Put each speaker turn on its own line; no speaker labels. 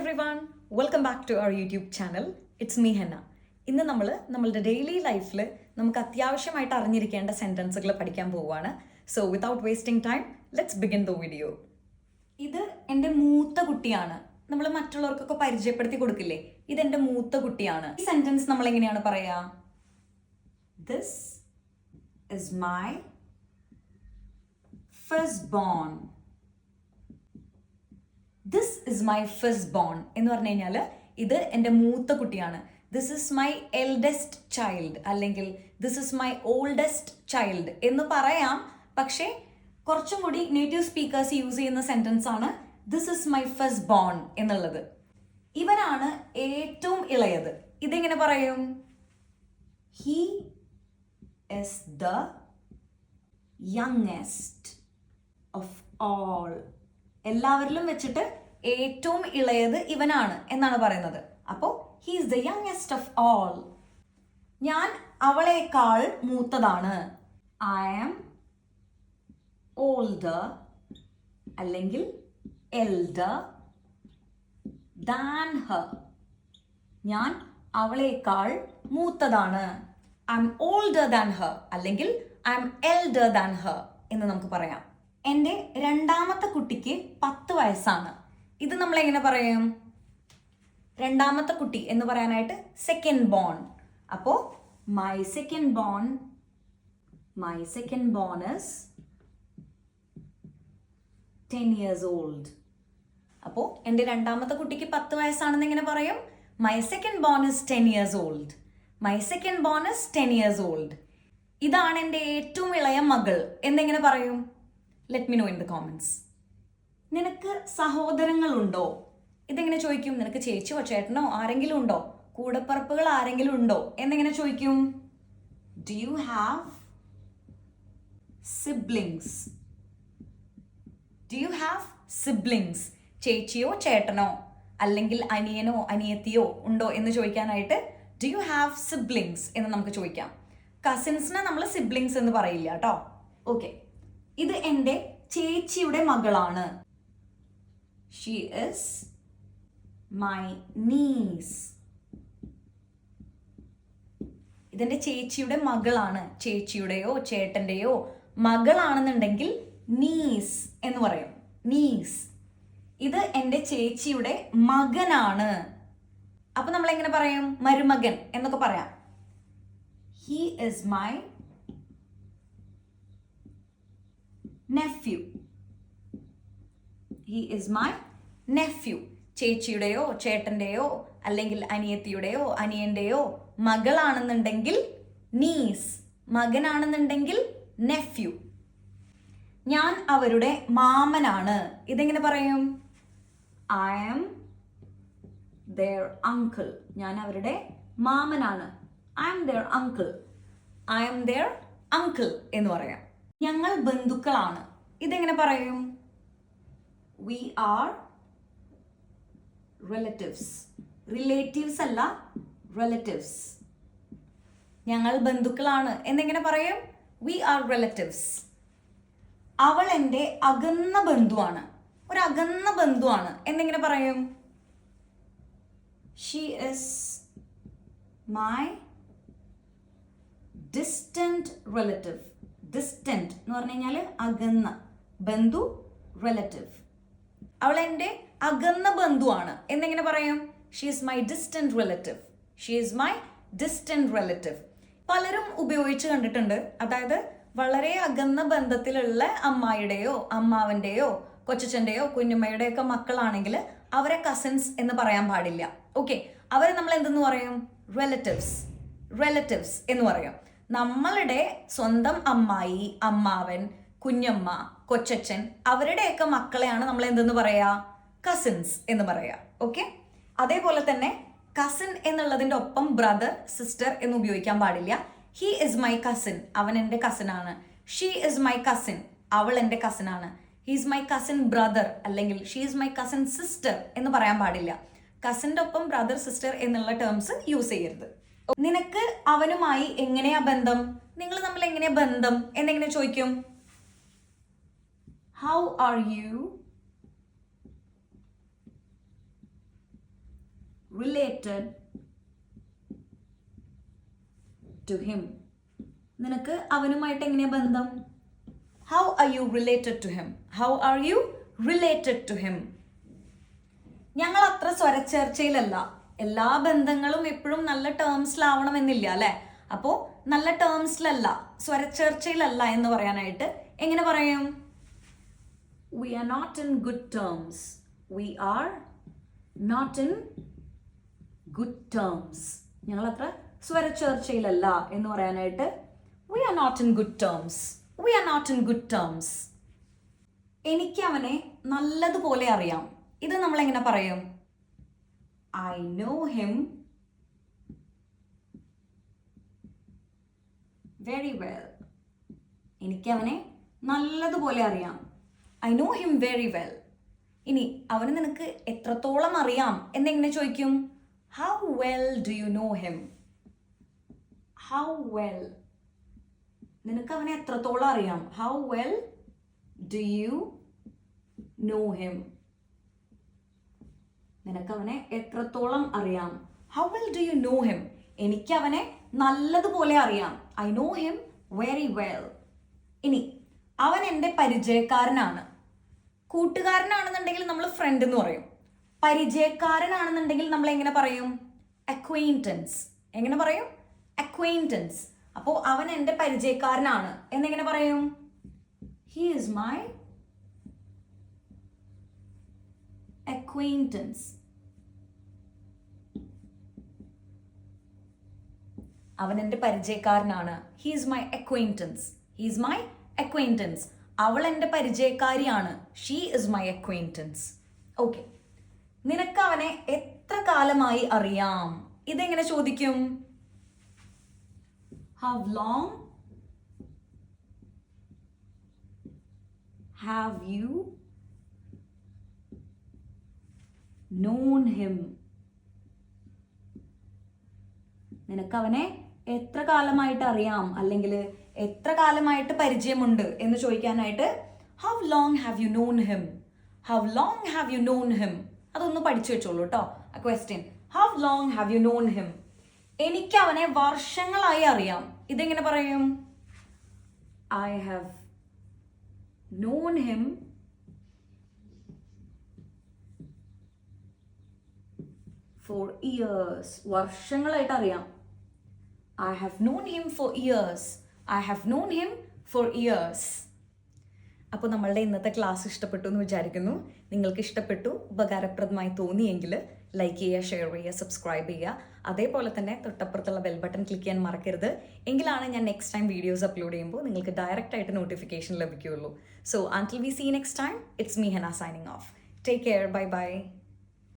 Everyone welcome back to our YouTube channel it's me Henna ഇന്ന് നമ്മൾ നമ്മളുടെ daily ലൈഫിൽ നമുക്ക് അത്യാവശ്യമായിട്ട് അറിഞ്ഞിരിക്കേണ്ട സെന്റൻസുകൾ പഠിക്കാൻ പോവുകയാണ്. So without wasting time let's begin the video ഇത് എന്റെ മൂത്ത കുട്ടിയാണ്. നമ്മൾ മറ്റുള്ളവർക്കൊക്കെ പരിചയപ്പെടുത്തി കൊടുക്കില്ലേ? ഇത് എന്റെ മൂത്ത കുട്ടിയാണ്. ഈ സെന്റൻസ് നമ്മൾ എങ്ങനെയാണ് പറയുക this is my first born this is my first born എന്ന് പറഞ്ഞു കഴിഞ്ഞാൽ ഇത് എന്റെ മൂത്ത കുട്ടിയാണ്. This is my eldest child അല്ലെങ്കിൽ this is my oldest child എന്ന് പറയാം. പക്ഷേ കുറച്ചും കൂടി നേറ്റീവ് സ്പീക്കേഴ്സ് യൂസ് ചെയ്യുന്ന സെന്റൻസ് ആണ് this is my first born എന്നുള്ളത്. ഇവനാണ് ഏറ്റവും ഇളയത്. ഇതെങ്ങനെ പറയും? He is the youngest of all എല്ലാവരിലും വെച്ചിട്ട് ഏറ്റവും ഇളയത് ഇവനാണ് എന്നാണ് പറയുന്നത്. അപ്പോൾ he is the youngest of all ഞാൻ അവളേക്കാൾ മൂത്തതാണ്. ഐ ആം ഓൾഡർ അല്ലെങ്കിൽ എൽഡർ ദാൻ ഹർ ഞാൻ അവളേക്കാൾ മൂത്തതാണ്. I am older than her അല്ലെങ്കിൽ I am elder than her എന്ന് നമുക്ക് പറയാം. എന്റെ രണ്ടാമത്തെ കുട്ടിക്ക് പത്ത് വയസ്സാണ്. ഇത് നമ്മൾ എങ്ങനെ പറയും? രണ്ടാമത്തെ കുട്ടി എന്ന് പറയാനായിട്ട് സെക്കൻഡ് ബോൺ അപ്പോ my second born my second born ten years old അപ്പോ എന്റെ രണ്ടാമത്തെ കുട്ടിക്ക് പത്ത് വയസ്സാണെന്ന് എങ്ങനെ പറയും? My second born ten years old my second born ten years old ഇതാണ് എന്റെ ഏറ്റവും ഇളയ മകൾ എന്നെങ്ങനെ പറയും? Let me know in the comments നിനക്ക് സഹോദരങ്ങളുണ്ടോ? ഇതെങ്ങനെ ചോദിക്കും? നിനക്ക് ചേച്ചിയോ ചേട്ടനോ ആരെങ്കിലും ഉണ്ടോ? കൂടപ്പറപ്പുകൾ ആരെങ്കിലും ഉണ്ടോ? എന്നെങ്ങനെ ചോദിക്കും? Do you have siblings do you have siblings ചേച്ചിയോ ചേട്ടനോ? അല്ലെങ്കിൽ അനിയനോ അനിയത്തിയോ ഉണ്ടോ എന്ന് ചോദിക്കാനായിട്ട് ഡു യു ഹാവ് സിബ്ലിങ്സ് എന്ന് നമുക്ക് ചോദിക്കാം. കസിൻസിനെ നമ്മൾ സിബ്ലിങ്സ് എന്ന് പറയില്ല കേട്ടോ. ഓക്കെ ഇത് എന്റെ ചേച്ചിയുടെ മകളാണ്. She is my niece. ഇതെന്റെ ചേച്ചിയുടെ മകളാണ്. ചേച്ചിയുടെയോ ചേട്ടന്റെയോ മകളാണെന്നുണ്ടെങ്കിൽ നീസ് എന്ന് പറയും. നീസ് ഇത് എന്റെ ചേച്ചിയുടെ മകനാണ്. അപ്പൊ നമ്മൾ എങ്ങനെ പറയും? മരുമകൻ എന്നൊക്കെ പറയാം. He is my nephew he is my nephew ചേച്ചിയുടെയോ ചേട്ടന്റെയോ അല്ലെങ്കിൽ അനിയത്തിയുടെയോ അനിയന്റെയോ മകളാണെന്നുണ്ടെങ്കിൽ നീസ് മകനാണെന്നുണ്ടെങ്കിൽ നെഫ്യൂ ഞാൻ അവരുടെ മാമനാണ്. ഇതെങ്ങനെ പറയും? ഐ ആം ദർ അങ്കിൾ ഞാൻ അവരുടെ മാമനാണ്. I am their uncle I am their uncle എന്ന് പറയാം. ഞങ്ങൾ ബന്ധുക്കളാണ്. ഇതെങ്ങനെ പറയും? വി ആർ റിലേറ്റീവ്സ് റിലേറ്റീവ്സ് അല്ല റിലേറ്റീവ്സ് ഞങ്ങൾ ബന്ധുക്കളാണ്. എന്നെങ്ങനെ പറയും? വി ആർ റിലേറ്റീവ്സ് അവൾ എന്റെ അകന്ന ബന്ധുവാണ്. ഒരു അകന്ന ബന്ധുവാണ്. എന്നെങ്ങനെ പറയും? She is my distant relative distant എന്ന് പറഞ്ഞു കഴിഞ്ഞാൽ അകന്ന. ബന്ധു റിലേറ്റീവ് അവൾ എന്റെ അകന്ന ബന്ധുവാണ്. എന്നെങ്ങനെ പറയും? She is my distant relative she is my distant relative പലരും ഉപയോഗിച്ച് കണ്ടിട്ടുണ്ട്. അതായത് വളരെ അകന്ന ബന്ധത്തിലുള്ള അമ്മായിയുടെയോ അമ്മാവന്റെയോ കൊച്ചച്ഛന്റെയോ കുഞ്ഞുമ്മയുടെയോ ഒക്കെ മക്കളാണെങ്കിൽ അവരെ കസിൻസ് എന്ന് പറയാൻ പാടില്ല. ഓക്കെ അവരെ നമ്മൾ എന്തെന്ന് പറയും? റിലേറ്റീവ്സ് റിലേറ്റീവ്സ് എന്ന് പറയും. നമ്മളുടെ സ്വന്തം അമ്മായി അമ്മാവൻ കുഞ്ഞമ്മ കൊച്ചച്ഛൻ അവരുടെയൊക്കെ മക്കളെയാണ് നമ്മൾ എന്തെന്ന് പറയാ? കസിൻസ് എന്ന് പറയാ. ഓക്കെ അതേപോലെ തന്നെ കസിൻ എന്നുള്ളതിന്റെ ഒപ്പം ബ്രദർ സിസ്റ്റർ എന്ന് ഉപയോഗിക്കാൻ പാടില്ല. ഹി ഇസ് മൈ കസിൻ അവൻ എന്റെ കസിനാണ് ഷീ ഇസ് മൈ കസിൻ അവൾ എന്റെ കസിനാണ് he is my cousin brother അല്ലെങ്കിൽ she is my cousin sister എന്ന് പറയാൻ പാടില്ല. കസിന്റെ ഒപ്പം ബ്രദർ സിസ്റ്റർ എന്നുള്ള ടേംസ് യൂസ് ചെയ്യരുത്. നിനക്ക് അവനുമായി എങ്ങനെയാ ബന്ധം? നിങ്ങൾ തമ്മിൽ എങ്ങനെയാ ബന്ധം? എന്നെങ്ങനെ ചോദിക്കും? How are you related to him നിനക്ക് അവനുമായിട്ട് എങ്ങനെയാ ബന്ധം? How are you related to him how are you related to him ഞങ്ങൾ അത്ര സ്വരച്ചേർച്ചയിലല്ല. എല്ലാ ബന്ധങ്ങളും എപ്പോഴും നല്ല ടേംസിലാവണമെന്നില്ല അല്ലേ? അപ്പോൾ നല്ല ടേംസിലല്ല സ്വരച്ചേർച്ചയിലല്ല എന്ന് പറയാനായിട്ട് എങ്ങനെ പറയും? We are not in good terms. We are not in good terms. ഞങ്ങളത്ര സ്വരച്ചേർച്ചയിലല്ല എന്ന് പറയാനായിട്ട് we are not in good terms we are not in good terms എനിക്ക് അവനെ നല്ലതുപോലെ അറിയാം. ഇത് നമ്മൾ എങ്ങനെ പറയും? I know him very well എനിക്ക് അവനെ നല്ലതുപോലെ അറിയാം. I know him very well ഇനി അവന് നിനക്ക് എത്രത്തോളം അറിയാം? എന്നെങ്ങനെ ചോദിക്കും? How well do you know him how well നിനക്ക് അവനെ എത്രത്തോളം അറിയാം? How well do you know him നിനക്ക് അവനെ എത്രത്തോളം അറിയാം? How well do you know him എനിക്ക് അവനെ നല്ലതുപോലെ അറിയാം. I know him very well ഇനി അവൻ എന്റെ പരിചയക്കാരനാണ്. കൂട്ടുകാരനാണെന്നുണ്ടെങ്കിൽ നമ്മൾ ഫ്രണ്ട് എന്ന് പറയും. പരിചയക്കാരനാണെന്നുണ്ടെങ്കിൽ നമ്മൾ എങ്ങനെ പറയും? അക്വൈന്റൻസ് എങ്ങനെ പറയും? അക്വൈന്റൻസ് അപ്പോൾ അവൻ എന്റെ പരിചയക്കാരനാണ്. എന്നെങ്ങനെ പറയും? ഹി ഈസ് മൈ അക്വൈന്റൻസ് അവൻ എന്റെ പരിചയക്കാരനാണ്. He's my acquaintance he's my acquaintance അവൾ എന്റെ പരിചയക്കാരിയാണ്. She is my acquaintance okay നിനക്ക് അവനെ എത്ര കാലമായി അറിയാം? ഇതെങ്ങനെ ചോദിക്കും? How long have you known him നിനക്ക് അവനെ എത്ര കാലമായിട്ട് അറിയാം? അല്ലെങ്കിൽ എത്ര കാലമായിട്ട് പരിചയമുണ്ട് എന്ന് ചോദിക്കാനായിട്ട് how long have you known him how long have you known him അതൊന്ന് പഠിച്ചു വെച്ചോളൂ കേട്ടോ ആ question how long have you known him എനിക്ക് അവനെ വർഷങ്ങളായി അറിയാം. ഇതെങ്ങനെ പറയും? I have known him for years വർഷങ്ങളായിട്ട് അറിയാം. I have known him for years I have known him for years അപ്പോൾ നമ്മളുടെ ഇന്നത്തെ ക്ലാസ് ഇഷ്ടപ്പെട്ടു എന്ന് വിചാരിക്കുന്നു. നിങ്ങൾക്ക് ഇഷ്ടപ്പെട്ടു ഉപകാരപ്രദമായി തോന്നിയെങ്കിൽ ലൈക്ക് ചെയ്യുക ഷെയർ ചെയ്യുക സബ്സ്ക്രൈബ് ചെയ്യുക. അതേപോലെ തന്നെ തൊട്ടപ്പുറത്തുള്ള ബെൽ ബട്ടൺ ക്ലിക്ക് ചെയ്യാൻ മറക്കരുത്. എങ്കിലാണ് ഞാൻ നെക്സ്റ്റ് ടൈം വീഡിയോസ് അപ്ലോഡ് ചെയ്യുമ്പോൾ നിങ്ങൾക്ക് ഡയറക്റ്റ് ആയിട്ട് നോട്ടിഫിക്കേഷൻ ലഭിക്കുകയുള്ളൂ. So until we see next time it's me Henna signing off take care bye bye